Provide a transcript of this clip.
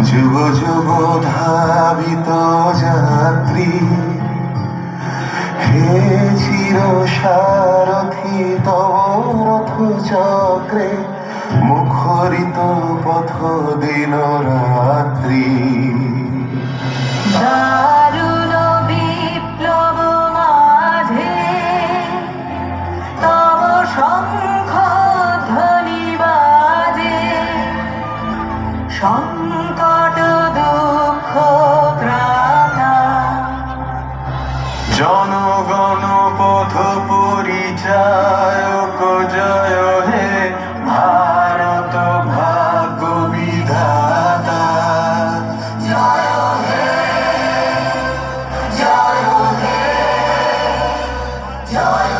যুগ যুগ ধাবিত যাত্রী। হে চির সারথি তব রথ চক্রে মুখরিত পথ দিন রাত্রি জনগণ পথ পরিচায়ক জয় হে ভারত ভাগ্য বিধাতা। জয় হে জয় হে জয়